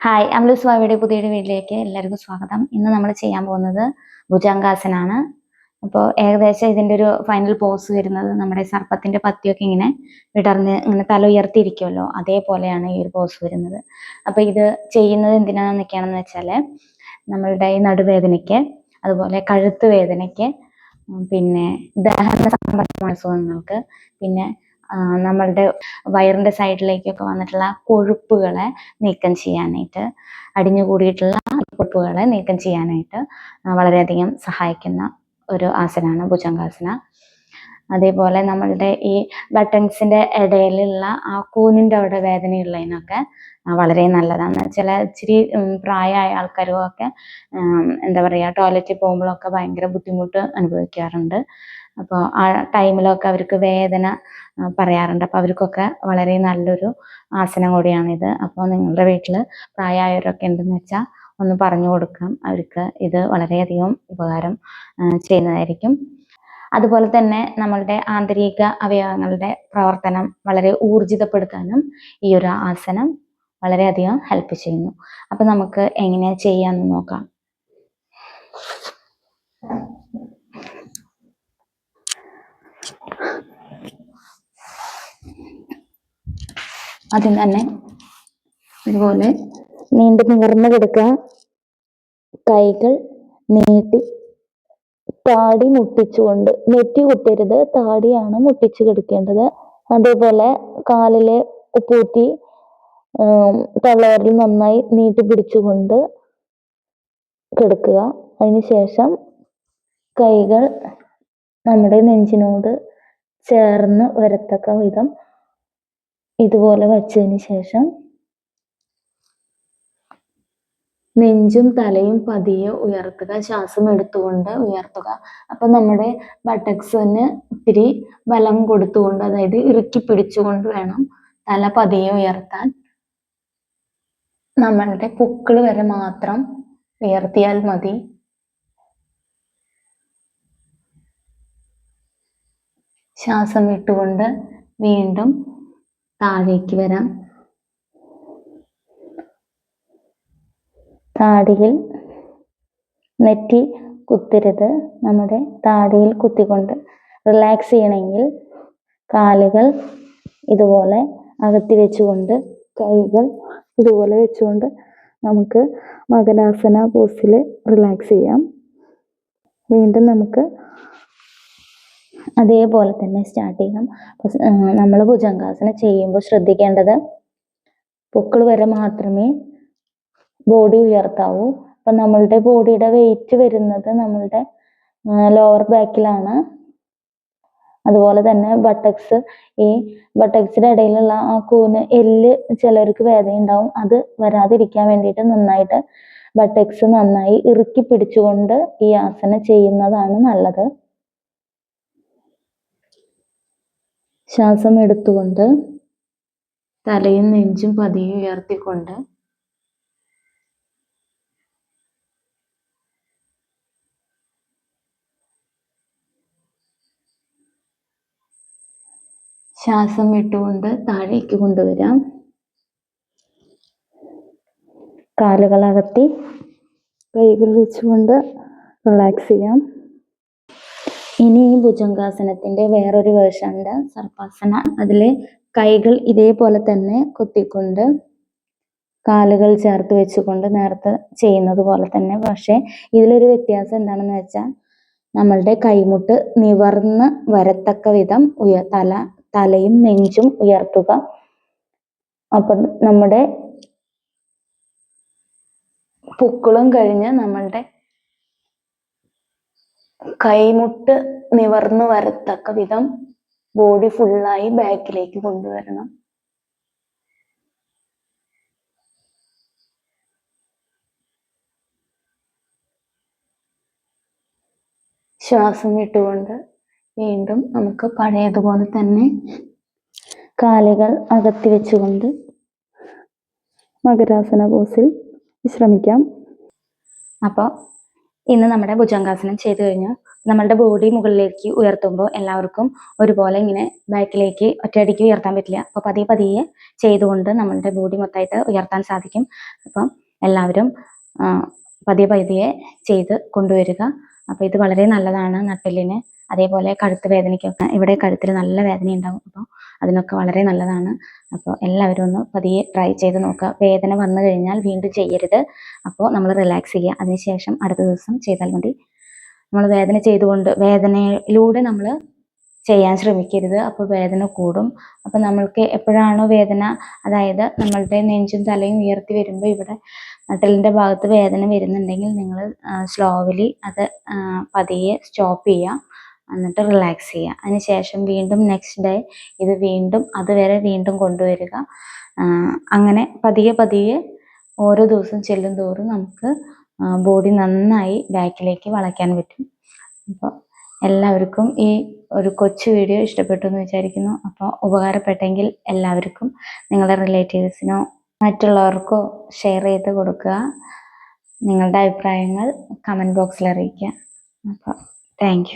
Hi അമലു സ്വാമിയുടെ പുതിയൊരു വീട്ടിലേക്ക് എല്ലാവർക്കും സ്വാഗതം. ഇന്ന് നമ്മൾ ചെയ്യാൻ പോകുന്നത് ഭുജാങ്കാസനാണ്. അപ്പോൾ ഏകദേശം ഇതിന്റെ ഒരു ഫൈനൽ പോസ് വരുന്നത് നമ്മുടെ സർപ്പത്തിന്റെ പത്തിയൊക്കെ ഇങ്ങനെ വിടർന്ന് ഇങ്ങനെ തല ഉയർത്തിയിരിക്കുമല്ലോ. അതേപോലെയാണ് ഈ ഒരു പോസ് വരുന്നത്. അപ്പോൾ ഇത് ചെയ്യുന്നത് എന്തിനാണെന്നൊക്കെയാണെന്ന് വെച്ചാൽ നമ്മളുടെ ഈ നടുവേദനയ്ക്ക് അതുപോലെ കഴുത്ത് വേദനയ്ക്ക് പിന്നെ ദഹന സംബന്ധമായ അസുഖങ്ങൾക്ക് പിന്നെ നമ്മളുടെ വയറിന്റെ സൈഡിലേക്കൊക്കെ വന്നിട്ടുള്ള കൊഴുപ്പുകളെ നീക്കം ചെയ്യാനായിട്ട് അടിഞ്ഞു കൂടിയിട്ടുള്ള കൊഴുപ്പുകളെ നീക്കം ചെയ്യാനായിട്ട് വളരെയധികം സഹായിക്കുന്ന ഒരു ആസനമാണ് ഭുജംഗാസന. അതേപോലെ നമ്മളുടെ ഈ ബട്ടൺസിന്റെ ഇടയിലുള്ള ആ കൂനിന്റെ അവിടെ വേദനയുള്ളതിനൊക്കെ വളരെ നല്ലതാണ്. ചില ഇച്ചിരി പ്രായമായ ആൾക്കാരും ഒക്കെ എന്താ പറയുക ടോയ്ലറ്റിൽ പോകുമ്പോഴൊക്കെ ഭയങ്കര ബുദ്ധിമുട്ട് അനുഭവിക്കാറുണ്ട്. അപ്പോൾ ആ ടൈമിലൊക്കെ അവർക്ക് വേദന പറയാറുണ്ട്. അപ്പോൾ അവർക്കൊക്കെ വളരെ നല്ലൊരു ആസനം കൂടിയാണിത്. അപ്പോൾ നിങ്ങളുടെ വീട്ടിൽ പ്രായമായവരൊക്കെ ഉണ്ടെന്ന് വെച്ചാൽ ഒന്ന് പറഞ്ഞു കൊടുക്കാം. അവർക്ക് ഇത് വളരെയധികം ഉപകാരം ചെയ്യുന്നതായിരിക്കും. അതുപോലെ തന്നെ നമ്മളുടെ ആന്തരിക അവയവങ്ങളുടെ പ്രവർത്തനം വളരെ ഊർജിതപ്പെടുത്താനും ഈ ഒരു ആസനം വളരെയധികം ഹെൽപ്പ് ചെയ്യുന്നു. അപ്പൊ നമുക്ക് എങ്ങനെ ചെയ്യാന്ന് നോക്കാം. ആദ്യം തന്നെ ഇതുപോലെ നീണ്ടു നിവർന്നു കിടക്കുക. കൈകൾ നീട്ടി താടി മുട്ടിച്ചുകൊണ്ട് നെറ്റി കുത്തരുത്. താടിയാണ് മുട്ടിച്ചു കിടക്കേണ്ടത്. അതേപോലെ കാലിലെ ഉപ്പൂറ്റി തള്ളവരിൽ നന്നായി നീട്ടി പിടിച്ചുകൊണ്ട് കിടക്കുക. അതിനുശേഷം കൈകൾ നമ്മുടെ നെഞ്ചിനോട് ചേർന്ന് വരത്തക്ക വിധം ഇതുപോലെ വച്ചതിന് ശേഷം നെഞ്ചും തലയും പതിയെ ഉയർത്തുക ശ്വാസം എടുത്തുകൊണ്ട് ഉയർത്തുക. അപ്പൊ നമ്മുടെ ബട്ടക്സിന് ഇത്തിരി ബലം കൊടുത്തുകൊണ്ട് അതായത് ഇറുക്കി പിടിച്ചുകൊണ്ട് വേണം തല പതിയെ ഉയർത്താൻ. നമ്മളുടെ പൊക്കിൾ വരെ മാത്രം ഉയർത്തിയാൽ മതി. ശ്വാസം വിട്ടുകൊണ്ട് വീണ്ടും താഴേക്ക് വരാം. താടിയിൽ നെറ്റി കുത്തരുത്. നമ്മുടെ താടിയിൽ കുത്തിക്കൊണ്ട് റിലാക്സ് ചെയ്യണമെങ്കിൽ കാലുകൾ ഇതുപോലെ അകത്തി വെച്ചുകൊണ്ട് കൈകൾ ഇതുപോലെ വെച്ചുകൊണ്ട് നമുക്ക് മകനാസന പോസിൽ റിലാക്സ് ചെയ്യാം. വീണ്ടും നമുക്ക് അതേപോലെ തന്നെ സ്റ്റാർട്ട് ചെയ്യാം നമ്മൾ ഭുജംഗാസനം ചെയ്യുമ്പോൾ ശ്രദ്ധിക്കേണ്ടത് പൊക്കിൾ വരെ മാത്രമേ ബോഡി ഉയർത്താവൂ. അപ്പം നമ്മളുടെ ബോഡിയുടെ വെയിറ്റ് വരുന്നത് നമ്മളുടെ ലോവർ ബാക്കിലാണ് അതുപോലെ തന്നെ ബട്ടക്സ് ഈ ബട്ടക്സിന്റെ ഇടയിലുള്ള ആ കൂന് എല്ല് ചിലർക്ക് വേദന ഉണ്ടാവും. അത് വരാതിരിക്കാൻ വേണ്ടിയിട്ട് നന്നായിട്ട് ബട്ടക്സ് നന്നായി ഇറുക്കി പിടിച്ചുകൊണ്ട് ഈ ആസനം ചെയ്യുന്നതാണ് നല്ലത്. ശ്വാസം എടുത്തുകൊണ്ട് തലയും നെഞ്ചും പതിയെ ഉയർത്തിക്കൊണ്ട് ശ്വാസം വിട്ടുകൊണ്ട് താഴേക്ക് കൊണ്ടുവരാം. കാലുകൾ അകത്തി കൈകൾ വെച്ചുകൊണ്ട് റിലാക്സ് ചെയ്യാം. ഇനി ഈ ഭുജംഗാസനത്തിന്റെ വേറൊരു വേർഷൻ ഉണ്ട് സർപ്പാസന. അതിൽ കൈകൾ ഇതേപോലെ തന്നെ കുത്തിക്കൊണ്ട് കാലുകൾ ചേർത്ത് വെച്ചുകൊണ്ട് നേരത്തെ ചെയ്യുന്നത് പോലെ തന്നെ. പക്ഷെ ഇതിലൊരു വ്യത്യാസം എന്താണെന്ന് വെച്ചാൽ നമ്മളുടെ കൈമുട്ട് നിവർന്ന് വരത്തക്ക വിധം ഉയ തല തലയും നെഞ്ചും ഉയർത്തുക. അപ്പൊ നമ്മുടെ പൊക്കിളും കഴിഞ്ഞ് നമ്മളുടെ കൈമുട്ട് നിവർന്നു വരത്തക്ക വിധം ബോഡി ഫുള്ളായി ബാക്കിലേക്ക് കൊണ്ടുവരണം. ശ്വാസം വിട്ടുകൊണ്ട് വീണ്ടും നമുക്ക് പഴയതുപോലെ തന്നെ കാലുകൾ അകത്തി വെച്ചുകൊണ്ട് മകരാസന പോസിൽ വിശ്രമിക്കാം. അപ്പോൾ ഇന്ന് നമ്മുടെ ഭുജംഗാസനം ചെയ്തു കഴിഞ്ഞു. നമ്മളുടെ ബോഡി മുകളിലേക്ക് ഉയർത്തുമ്പോൾ എല്ലാവർക്കും ഒരുപോലെ ഇങ്ങനെ ബാക്കിലേക്ക് ഒറ്റയടിക്ക് ഉയർത്താൻ പറ്റില്ല. അപ്പോൾ പതിയെ പതിയെ ചെയ്തുകൊണ്ട് നമ്മളുടെ ബോഡി മൊത്തമായിട്ട് ഉയർത്താൻ സാധിക്കും. അപ്പം എല്ലാവരും പതിയെ പതിയെ ചെയ്ത് കൊണ്ടുവരിക. അപ്പോൾ ഇത് വളരെ നല്ലതാണ് നട്ടെല്ലിന്. അതേപോലെ കഴുത്ത് വേദനയ്ക്കൊക്കെ. ഇവിടെ കഴുത്തിൽ നല്ല വേദന ഉണ്ടാവും അതിനൊക്കെ വളരെ നല്ലതാണ്. അപ്പോൾ എല്ലാവരും ഒന്ന് പതിയെ ട്രൈ ചെയ്ത് നോക്കുക. വേദന വന്നു കഴിഞ്ഞാൽ വീണ്ടും ചെയ്യരുത്. അപ്പോൾ നമ്മൾ റിലാക്സ് ചെയ്യുക. അതിനുശേഷം അടുത്ത ദിവസം ചെയ്താൽ മതി. നമ്മൾ വേദന ചെയ്തുകൊണ്ട് വേദനയിലൂടെ നമ്മൾ ചെയ്യാൻ ശ്രമിക്കരുത്. അപ്പോൾ വേദന കൂടും. അപ്പോൾ നമ്മൾക്ക് എപ്പോഴാണോ വേദന അതായത് നമ്മളുടെ നെഞ്ചും തലയും ഉയർത്തി വരുമ്പോൾ ഇവിടെ നട്ടലിന്റെ ഭാഗത്ത് വേദന വരുന്നുണ്ടെങ്കിൽ നിങ്ങൾ സ്ലോവലി അത് പതിയെ സ്റ്റോപ്പ് ചെയ്യുക. എന്നിട്ട് റിലാക്സ് ചെയ്യുക. അതിനുശേഷം വീണ്ടും നെക്സ്റ്റ് ഡേ ഇത് വീണ്ടും അതുവരെ വീണ്ടും കൊണ്ടുവരിക. അങ്ങനെ പതിയെ പതിയെ ഓരോ ദിവസം ചെല്ലും തോറും നമുക്ക് ബോഡി നന്നായി ബാക്കിലേക്ക് വളയ്ക്കാൻ പറ്റും. അപ്പോൾ എല്ലാവർക്കും ഈ ഒരു കൊച്ചു വീഡിയോ ഇഷ്ടപ്പെട്ടു എന്ന് വിചാരിക്കുന്നു. അപ്പോൾ ഉപകാരപ്പെട്ടെങ്കിൽ എല്ലാവർക്കും നിങ്ങളുടെ റിലേറ്റീവ്സിനോ മറ്റുള്ളവർക്കോ ഷെയർ ചെയ്ത് കൊടുക്കുക. നിങ്ങളുടെ അഭിപ്രായങ്ങൾ കമന്റ് ബോക്സിൽ അറിയിക്കുക. അപ്പോൾ താങ്ക്